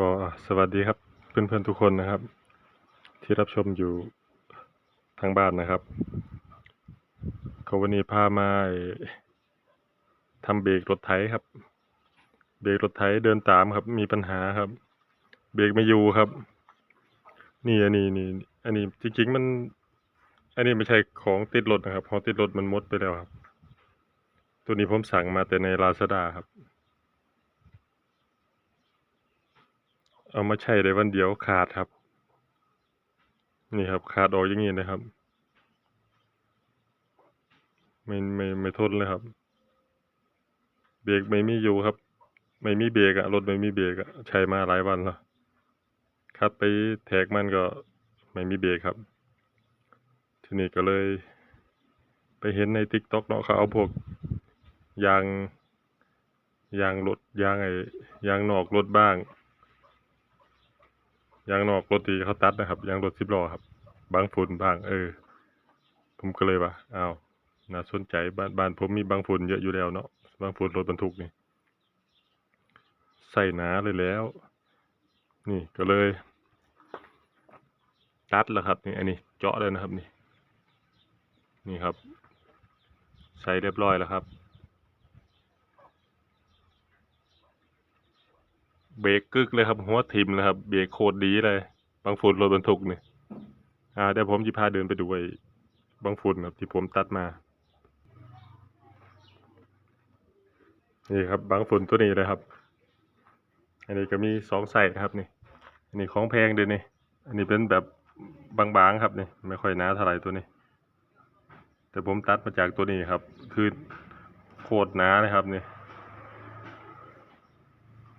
ก็สวัสดีครับเพื่อนๆทุกคนนะครับ ที่รับชมอยู่ทางบ้านนะครับก็วันนี้พามาทำเบรกรถไถครับ เบรกรถไถเดินตามครับ มีปัญหาครับ เบรกไม่อยู่ครับ นี่อันนี้นี่อันนี้จริงๆมัน อันนี้ไม่ใช่ของติดรถนะครับของติดรถมันมดไปแล้วครับ ตัวนี้ผมสั่งมาแต่ในลาซาด้าครับ เอามาใช้ได้วันเดียวขาดครับ นี่ครับ ขาดออกอย่างนี้นะครับ ไม่ไม่ไม่ทนเลยครับ เบรกไม่มีอยู่ครับ ไม่มีเบรกอะรถไม่มีเบรกอะใช้มาหลายวันแล้วคัดไปแท็กมันก็ไม่มีเบรกครับ ทีนี้ก็เลยไปเห็นในติ๊กต็อกเนาะเขาเอาพวกยางยางรถยางไอ้ยางนอกรถบ้าง ยางนอกรถที่เขาตัดนะครับยางรถสิบล้อครับ บางฝุ่นบ้าง เออ ผมก็เลยว่าอ้าวน่าสนใจบ้านบ้านผมมีบางฝุ่นเยอะอยู่แล้วเนาะบางฝุ่นรถบรรทุกนี่ใส่หนาเลยแล้ว นี่ก็เลย ตัดแล้วครับ นี่อันนี้เจาะเลยนะครับนี่ นี่ครับ ใส่เรียบร้อยแล้วครับ เบรกกึกเลยครับ หัวทิมเลยครับ เบรกโคตรดีเลยบางฝุ่นรถบรรทุกเนี่ยอ่าเดี๋ยวผมจะพาเดินไปดูไอ้บางฝุ่นครับที่ผมตัดมา นี่ครับบางฝุ่นตัวนี้เลยครับ อันนี้ก็มีสองไส้ครับนี่ อันนี้ของแพงเดี๋ยวนี้อันนี้เป็นแบบบางๆครับนี่ไม่ค่อยหนาเท่าไหร่ตัวนี้ แต่ผมตัดมาจากตัวนี้ครับ คือโคตรหนาเลยครับนี่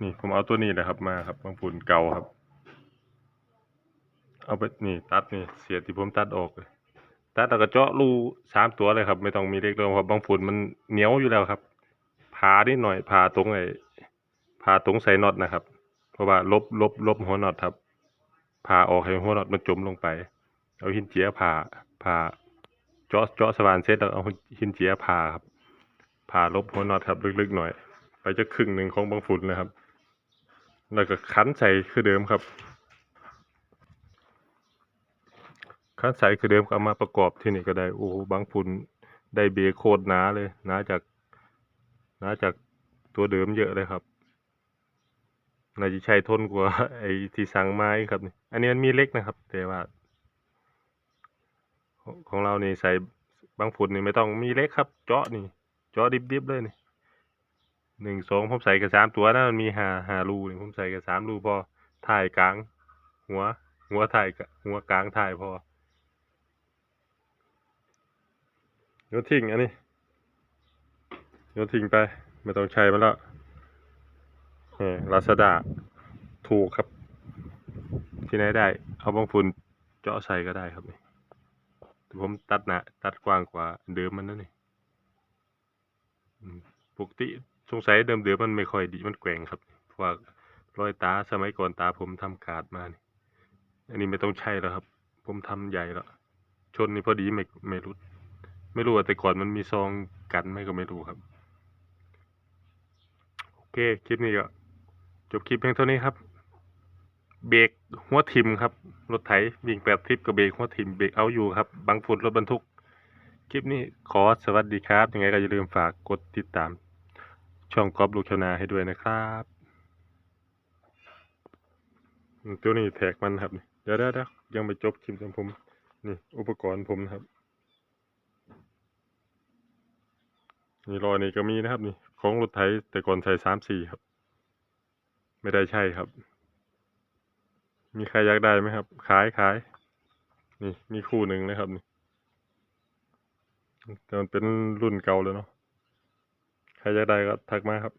นี่ผมเอาตัวนี้แหละครับมาครับบางฝุ่นเก่าครับ เอาไปนี่ตัดนี่เสียดที่ผมตัดออกเลยตัดแล้วก็เจาะรูสามตัวเลยครับ ไม่ต้องมีเล็กเลยเพราะบางฝุ่นมันเหนียวอยู่แล้วครับผ่านิดหน่อยผ่าตรงไอ้ผ่าตรงใส่น็อตนะครับ เพราะว่าลบลบลบหัวน็อตครับผ่าออกให้หัวน็อตมันจมลงไป เอาหินเจียผ่าผ่าเจาะเจาะสว่านเสร็จแล้วเอาหินเจียผ่าครับผ่าลบหัวน็อตครับลึกๆหน่อย ไปจะครึ่งหนึ่งของบางฝุ่นเลยครับ แล้วก็คั้นใส่คือเดิมครับ คั้นใส่คือเดิมก็เอามาประกอบที่นี่ก็ได้ โอ้บางฝุ่นได้เบรโคตรหนาเลยหนาจากหนาจากตัวเดิมเยอะเลยครับน่าจะใช้ทนกว่าไอ้ที่สั่งมาอีกครับนี่อันนี้มันมีเล็กนะครับ แต่ว่าของของเรานี่ใส่บางฝุ่นนี่ไม่ต้องมีเล็กครับ เจาะนี่ เจาะดิบๆเลยนี่ หนึ่งสองผมใส่กับสามตัวนะมันมีหาหารูนี่ผมใส่กับสามรูพอถ่ายกลาง หัว หัวถ่ายหัวกลางถ่ายพอโยนทิ้งอันนี้โยนทิ้งไป ไม่ต้องใช้มันแล้วนี่ลาซาด้าถูกครับ ที่ไหนได้ เอาบางฝุ่นเจาะใส่ก็ได้ครับนี่แต่ผมตัดหนะตัดกว้างกว่าเดิมมันนั่นนี่ปกติ สงสัยเดิมเดิมมันไม่ค่อยดีมันแกว่งครับเพราะว่ารอยตาสมัยก่อนตาผมทำขาดมานี่อันนี้ไม่ต้องใช้แล้วครับ ผมทำใหญ่แล้วชนนี่พอดีไม่ไม่รุด ไม่รู้ว่าแต่ก่อนมันมีซองกันไหมก็ไม่รู้ครับ โอเคคลิปนี้ก็จบคลิปเพียงเท่านี้ครับ เบรกหัวทิมครับ รถไถวิ่งแปดทิปกับเบรกหัวทิมเบรกเอาอยู่ครับ บางฝุ่นรถบรรทุก คลิปนี้ขอสวัสดีครับ ยังไงก็อย่าลืมฝากกดติดตาม ช่องกอบลูกชาวนาให้ด้วยนะครับตัวนี้แท็กมันครับเดี๋ยวเดี๋ยวเดี๋ยวยังไม่จบคลิปของผม นี่อุปกรณ์ผมนะครับ นี่รอยนี่ก็มีนะครับนี่ ของรถไถแต่ก่อนใส่สามสี่ครับ ไม่ได้ใช่ครับ มีใครอยากได้ไหมครับ ขายขาย นี่มีคู่หนึ่งนะครับนี่แต่มันเป็นรุ่นเก่าแล้วเนาะ ใครอยากได้ก็ทักมาครับ